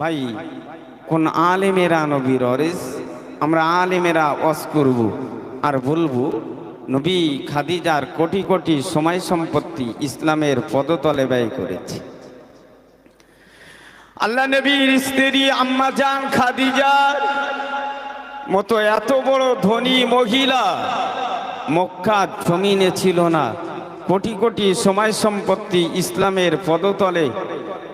ভাই, কোন আলেমেরা নবীর অরেস? আমরা আলেমেরা অস করব আর বলব, নবী খাদিজার কোটি কোটি সময় সম্পত্তি ইসলামের পদতলে ব্যয় করেছে। আল্লাহ নবীর স্ত্রী, আম্মা জান খাদিজার মতো এত বড় ধনী মহিলা মক্কা জমিনে ছিল না। কোটি কোটি সময় সম্পত্তি ইসলামের পদতলে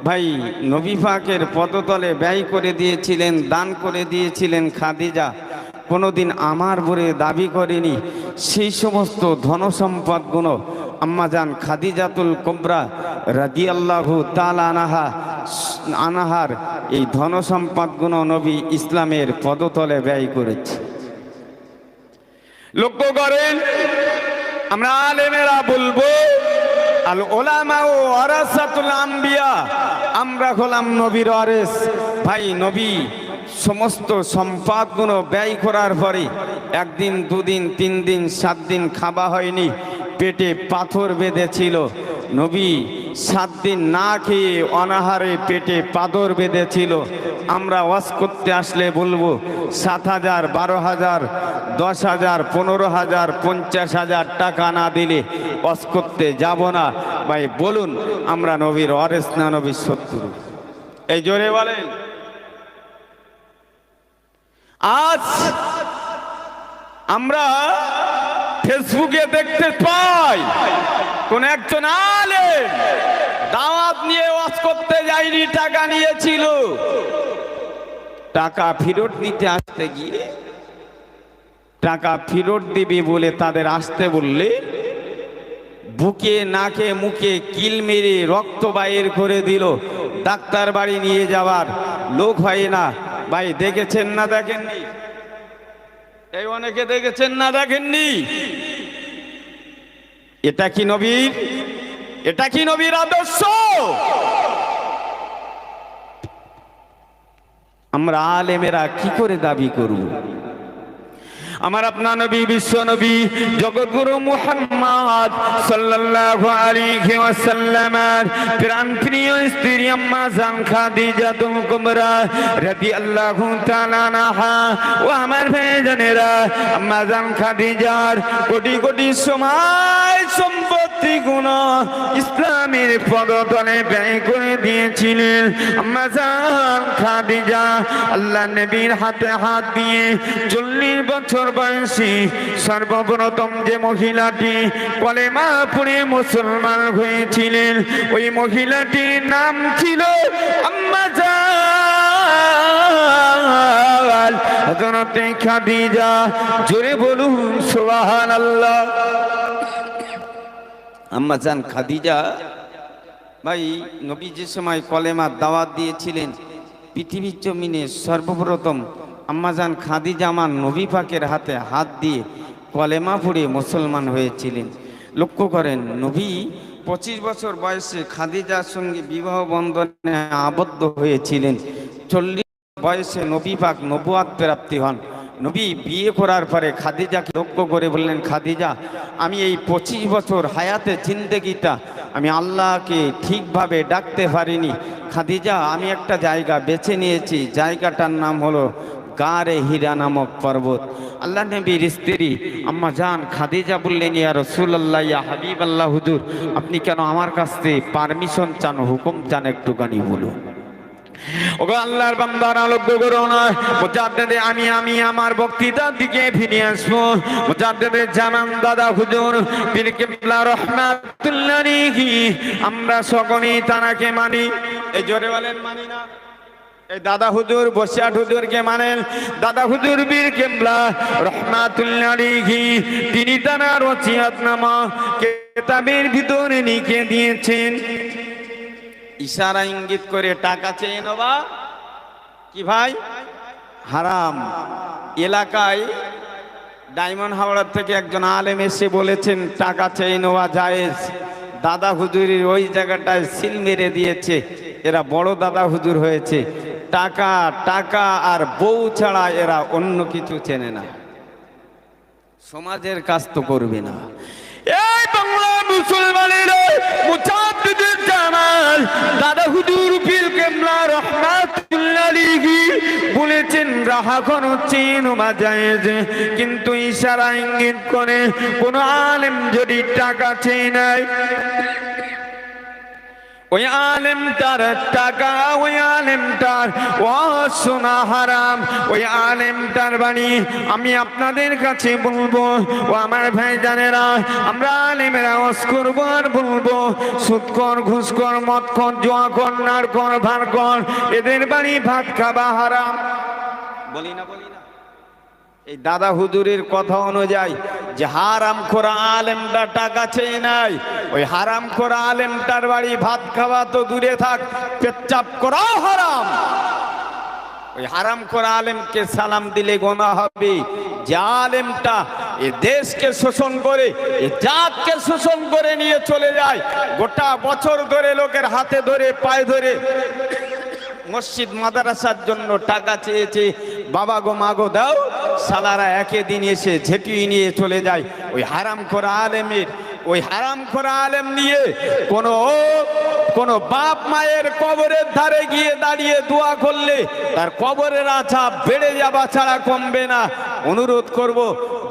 ভাই, নবী পাকের পদতলে ব্যয় করে দিয়েছিলেন, দান করে দিয়েছিলেন খাদিজা। কোনোদিন আমার বলে দাবি করেনি। সেই সমস্ত ধনসম্পদগুলো আম্মাজান খাদিজাতুল কোবরা রাদিয়াল্লাহু তাআলা আনাহা, আনাহার এই ধনসম্পদগুলো নবী ইসলামের পদতলে ব্যয় করেছে। লক্ষ্য করেন, আমরা আলেমেরা বলব আল ওলামা ও আরাসাতুল আম্বিয়া, আমরা হলাম নবীর আরেস ভাই, নবী, সমস্ত সম্পদগুলো ব্যয় করার পরে একদিন, দুদিন তিন দিন সাত দিন খাওয়া হয়নি, পেটে পাথর বেঁধেছিল। নবী সাত দিন না খেয়ে অনাহারে পেটে পাথর বেঁধেছিল। আমরা ওয়াজ করতে আসলে বলব, সাত হাজার, বারো হাজার, দশ হাজার, পনেরো হাজার, পঞ্চাশ হাজার টাকা না দিলে ওয়াজ করতে যাব না। ভাই, বলুন, আমরা নবীর অরেস না নবীর শত্রু? এই জোরে বলেন। আজ আমরা ফেসবুকে দেখতে পাই। কোন একজন আলে দাওয়াত নিয়ে ওয়াজ করতে যায়নি, টাকা নিয়েছিল। টাকা ফেরত নিতে আসতে গিয়ে, টাকা ফেরত দিবে বলে তাদের আসতে বললে, বুকে, নাকে, মুখে কিল মেরে রক্ত বাইর করে দিল। ডাক্তার বাড়ি নিয়ে যাওয়ার লোক হয় না। ভাই, দেখেছেন না দেখেননি? এই অনেকে দেখেছেন না দেখেননি? এটা কি নবীর? এটা কি নবীর আদর্শ? আমরা আলেমেরা কি করে দাবি করব? আমার আপনার নবী, বিশ্ব নবী, জগৎগুরু মুহাম্মদ সাল্লাল্লাহু আলাইহি ওয়াসাল্লামের প্রাণ প্রিয় স্ত্রী আম্মা জান খাদিজা তুল কুবরা রাদিয়াল্লাহু তাআলা আনহা ও আমার ভাইজানেরা, আম্মা জান খাদিজার কোটি কোটি সময় সম্পত্তি গুণ ইসলামের পদতলে ব্যয় করে দিয়েছিলেন। আম্মা জান খাদিজা, আল্লাহ নবীর হাতে হাত দিয়ে চল্লিশ বছর বয়সী সর্বপ্রথম যে মহিলাটি কলেমা পড়ে মুসলমান হয়েছিলেন। ওই মহিলাটির নাম ছিল খাদিজা, জোরে জান খাদিজা, ভাই, নবী যে সময় কলেমার দাওয়াত দিয়েছিলেন, পৃথিবীর সর্বপ্রথম আম্মাজান খাদিজা আমার নবী পাকের হাতে হাত দিয়ে কলেমা পড়ে মুসলমান হয়েছিলেন। লক্ষ্য করেন, নবী পঁচিশ বছর বয়সে খাদিজার সঙ্গে বিবাহ বন্ধনে আবদ্ধ হয়েছিলেন। চল্লিশ বয়সে নবী পাক নবুয়াত প্রাপ্তি হন। নবী বিয়ে করার পরে খাদিজাকে লক্ষ্য করে বললেন, খাদিজা, আমি এই পঁচিশ বছর হায়াতে জিন্দেগিটা আমি আল্লাহকে ঠিকভাবে ডাকতে পারিনি। খাদিজা, আমি একটা জায়গা বেছে নিয়েছি। জায়গাটার নাম হলো গারে হীরা নামক পর্বত। আল্লাহ নবীর স্ত্রী, আম্মা জান খাদিজা বললেন, ইয়া রসুল্লাহ ইয়া হাবিব আল্লাহ হুজুর, আপনি কেন আমার কাছ থেকে পারমিশন চান, হুকুম চান একটুখানি বলুন? আমি আমি আমার বক্তৃতার দিকে দাদা আমরা সকলেই তানাকে মানি। এই জোরে বলেন, মানি না। দাদা হুজুর বসিয়াট হুজুরকে মানেন, দাদা হুজুর বীর কেবলা, রহমাতুল্লাহ তিনি তারা রচিয়াত নামা কেতাবের ভিতরে লিখে দিয়েছেন। ইশারা ইঙ্গিত করে টাকা চেয়ে নেবা কি ভাই? হারাম। এলাকায় ডায়মন্ড হাওড়ার থেকে একজন আলেম এসে বলেছেন, টাকা চেয়ে নেওয়া জায়েজ। দাদা হুজুরের ওই জায়গাটায় সিল মেরে দিয়েছে। এরা বড় দাদা হুজুর হয়েছে। টাকা টাকা আর বউ ছাড়া এরা অন্য কিছু চেনে না। সমাজের কাজ তো করবে না। এই বাংলা মুসলমানের দাদা হুজুর পীর কেমলা রহমাতুল্লাহ বলেছেন, রাহা কোন চেন জায়েজ কিন্তু ইশারা ইঙ্গিত করে, কোন আলেম যদি টাকা চেয়ে নেয় ওই আলেমটার টাকা, ওই আলেমটার ও সোনা হারাম। ওই আলেমটার বাণী আমি আপনাদের কাছে বলব। ও আমার ভাই জানেরা আমরা আলেমেরা ওস করব আর বলব। সুৎকর, ঘুষকর মদকর জোয়াকর নারকর ভারকর এদের বাড়ি ভাত খাবা হারাম। বলি না, বলি এই দাদা হুজুরের কথা অনুযায়ী যে হারাম খোরা আলেমটা টাকা চেয়ে নাই ওই হারাম খোরা আলেমটার বাড়ি ভাত খাওয়া তো দূরে থাক পেচ্চাপ করাও হারাম। ওই হারাম করা আলেমকে সালাম দিলে গোনা হবে। যে আলেমটা এ দেশকে শোষণ করে, এ জাতকে শোষণ করে নিয়ে চলে যায়, গোটা বছর ধরে লোকের হাতে ধরে, পায়ে ধরে মসজিদ মাদ্রাসার জন্য টাকা চেয়েছে, বাবা গো মাগো দাও। সালারা একে দিন এসে ঝেঁটিয়ে নিয়ে চলে যায়। ওই হারাম করা আলেমের, ওই হারাম করা আলেম নিয়ে কোনো কোন বাপ মায়ের কবরের ধারে গিয়ে দাঁড়িয়ে দোয়া করলে তার কবরের আছা বেড়ে যাবা ছাড়া কমবে না। অনুরোধ করব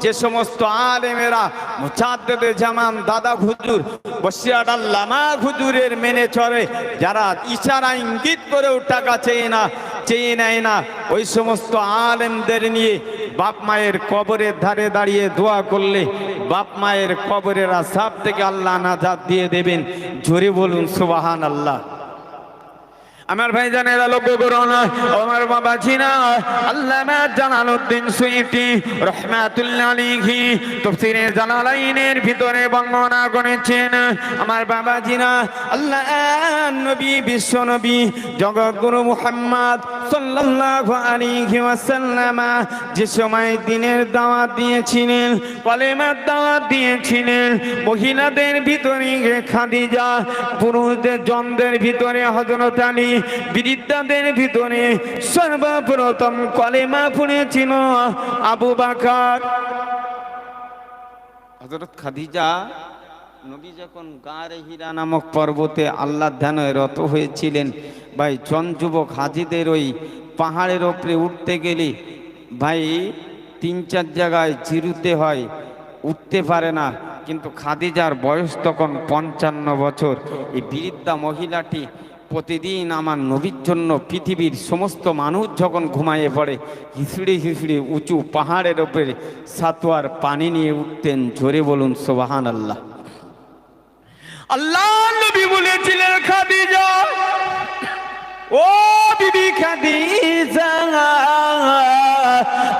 যে সমস্ত আলেমেরা মুচাদ্দেদে জামান দাদা হুজুর বসিয়াট লামা হুজুরের মেনে চলে, যারা ইশারা ইঙ্গিত করেও টাকা চেয়ে না, চেয়ে নেয় না, ওই সমস্ত আলেমদের নিয়ে বাপ মায়ের কবরের ধারে দাঁড়িয়ে দোয়া করলে বাপ মায়ের কবরের আসাব থেকে আল্লাহ নাজাদ দিয়ে দেবেন। জোরে বলুন সুবাহান আল্লাহ আমার ভাই লক্ষ্য করুন আমার বাবা ছিনা আল্লামা জালালউদ্দিন সুইটি, রহমাতুল্লাহ আলাইহি, তাফসীরে জালালাইনের ভিতরে বর্ণনা করেছেন, আমার বাবা জিনা, আল্লাহ নবী, বিশ্ব নবী, জগৎগুরু মুহাম্মদ সাল্লাল্লাহু আলাইহি ওয়াসাল্লাম, যে সময় দিনের দাওয়াত দিয়েছিলেন, কলেমার দাওয়াত দিয়েছিলেন, মহিলাদের ভিতরে খাদিজা, পুরুষদের জনদের ভিতরে হযরত আলী বৃদ্ধাদের ভিতরে সর্বপ্রথম কলেমা পড়েছিল আবু বাকার। হজরত খাদিজা নবী যখন হীরা নামক পর্বতে আল্লাহ ধ্যানে রত হয়েছিলেন, ভাই যুবক হাজিদের ওই পাহাড়ের ওপরে উঠতে গেলে, ভাই, তিন চার জায়গায় জিরুতে হয়, উঠতে পারে না। কিন্তু খাদিজার বয়স তখন পঞ্চান্ন বছর। এই বৃদ্ধা মহিলাটি প্রতিদিন আমার নবীর জন্য পৃথিবীর সমস্ত মানুষ যখন ঘুমাইয়ে পড়ে হিসড়ে হিসড়ে উঁচু পাহাড়ের ওপরে সাতোয়ার পানি নিয়ে উঠতেন, জোরে বলুন সোবাহান আল্লাহ আল্লাহ নবী বলেছিলেন, খাদিজা, ও বিবি খাদিজা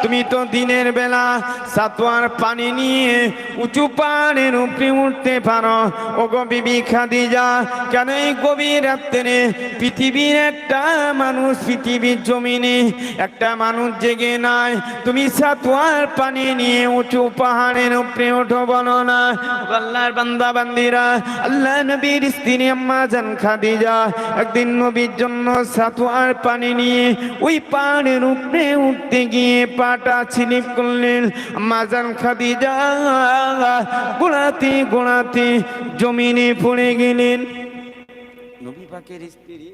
তুমি তো দিনের বেলা সাতোয়ার পানি নিয়ে উঁচু পাহাড়ের উপরে উঠতে পারো। ও গো বিবি খাদিজা, কেন এই গভীর রাত্রে পৃথিবীর একটা মানুষ পৃথিবীর জমিনে, একটা মানুষ জেগে নাই? তুমি সাতোয়ার পানি নিয়ে উঁচু পাহাড়ের উপরে ওঠো বলো না। আল্লাহর বান্দা, বান্দিরা, আল্লাহ নবীর স্ত্রী আম্মা জান খাদিজা, একদিন নবীর জন্য সাতোয়ার পানি নিয়ে ওই পাহাড়ের উপরে উঠতে গিয়ে পাটা ছিলিপ করলেন। মাজান খাদিজা, গোড়াতে গোড়াতে জমিনে পড়ে গেলেন। নবী পাকের স্ত্রী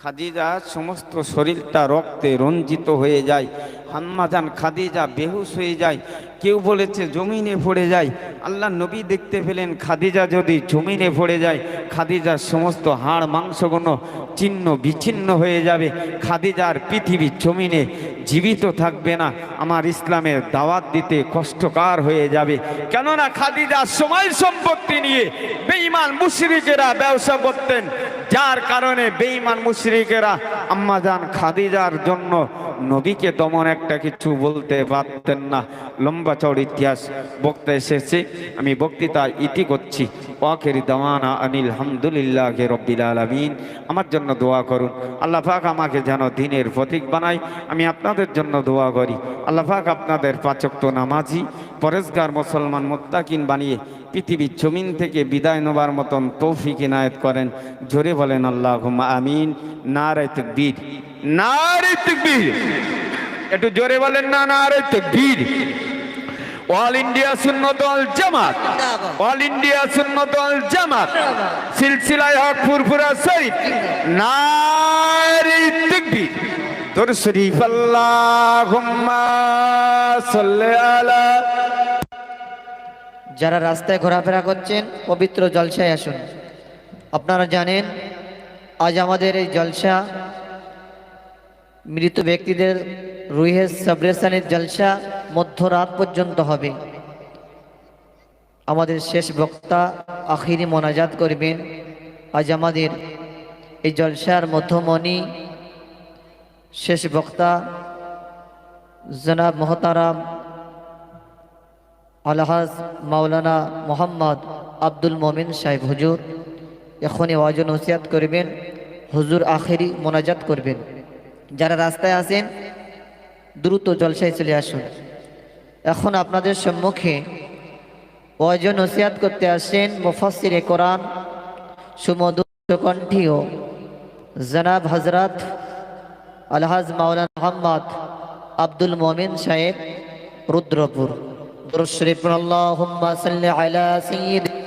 খাদিজা সমস্ত শরীরটা রক্তে রঞ্জিত হয়ে যায়। হাম্মাজান খাদিজা বেহুশ হয়ে যায়। কেউ বলেছে, জমিনে পড়ে যায়। আল্লাহ নবী দেখতে পেলেন, খাদিজা যদি জমিনে পড়ে যায়, খাদিজার সমস্ত হাড়, মাংসগুলো চিহ্ন বিচ্ছিন্ন হয়ে যাবে। খাদিজার পৃথিবীর জমিনে জীবিত থাকবে না। আমার ইসলামের দাওয়াত দিতে কষ্টকার হয়ে যাবে। কেননা খাদিজার সময় সম্পত্তি নিয়ে বেঈমান মুশরিকেরা ব্যবসা করতেন। যার কারণে বেঈমান মুশরিকেরা আম্মাজান খাদিজার জন্য নবীকে তেমন একটা কিছু বলতে পারতেন না। লম্বা চড় ইতিহাস বক্তা এসেছে। আমি বক্তৃতা ইতি করছি। ওয়াকেরি দাওয়ানা আনিল হামদুলিল্লাহ রব্বিল আলমিন। আমার জন্য দোয়া করুন। আল্লাহ পাক আমাকে যেন দিনের প্রতীক বানায়। আমি আপনাদের জন্য দোয়া করি। আল্লাহ পাক আপনাদের পাচক্ত নামাজি, পরেশগার, মুসলমান, মোত্তাকিন বানিয়ে পৃথিবীর জমিন থেকে বিদায় নেবার মতন তৌফিক ইনায়ত করেন। জোরে বলেন আল্লাহ আমিন। নারায় তকবীর। নারে তকবীর। একটু জোরে বলেন না নারে তকবীর। অল ইন্ডিয়া সুন্নত আল জামাত। অল ইন্ডিয়া সুন্নত আল জামাত। সিলসিলায় হক ফুরফুরা শরীফ। নারে তকবীর। দর শরীফ আল্লাহুম্মা সাল্লি আলা যারা রাস্তায় ঘোরাফেরা করছেন, পবিত্র জলসায় আসুন। আপনারা জানেন, আজ আমাদের এই জলসা মৃত ব্যক্তিদের রুহের সাবরেশনের জলসা মধ্যরাত পর্যন্ত হবে। আমাদের শেষ বক্তা আখিরি মোনাজাত করবেন। আজ আমাদের এই জলসার মধ্যমণি শেষ বক্তা জনাব মোহতারাম আলহাজ মাওলানা মোহাম্মদ আব্দুল মমিন সাহেব হুজুর। এখনই ওয়াজন নসিয়াত করবেন, হুজুর আখেরি মোনাজাত করবেন। যারা রাস্তায় আসেন দ্রুত জলসায় চলে আসুন। এখন আপনাদের সম্মুখে ওয়াজন নসিয়াত করতে আসেন মুফাসির কোরআন সুমধুর কণ্ঠীয় জনাব হজরত আলহাজ মাওলানা মোহাম্মদ আব্দুল মমিন সাহেব, রুদ্রপুর। اشرف اللهم صل على سيدنا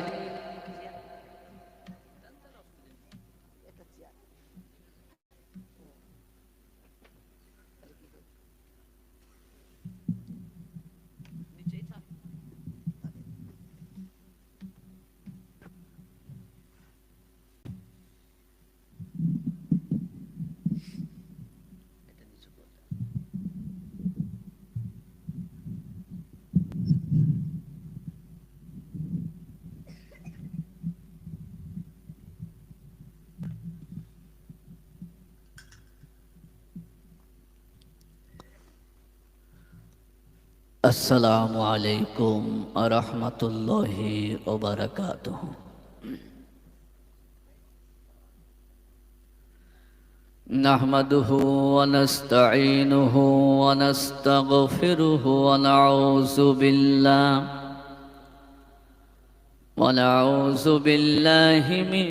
আসসালামু আলাইকুম আরহামতুল্লাহি ওবারাকাতুহ نحمده ونستعينه ونستغفره ونعوذ بالله ونعوذ بالله من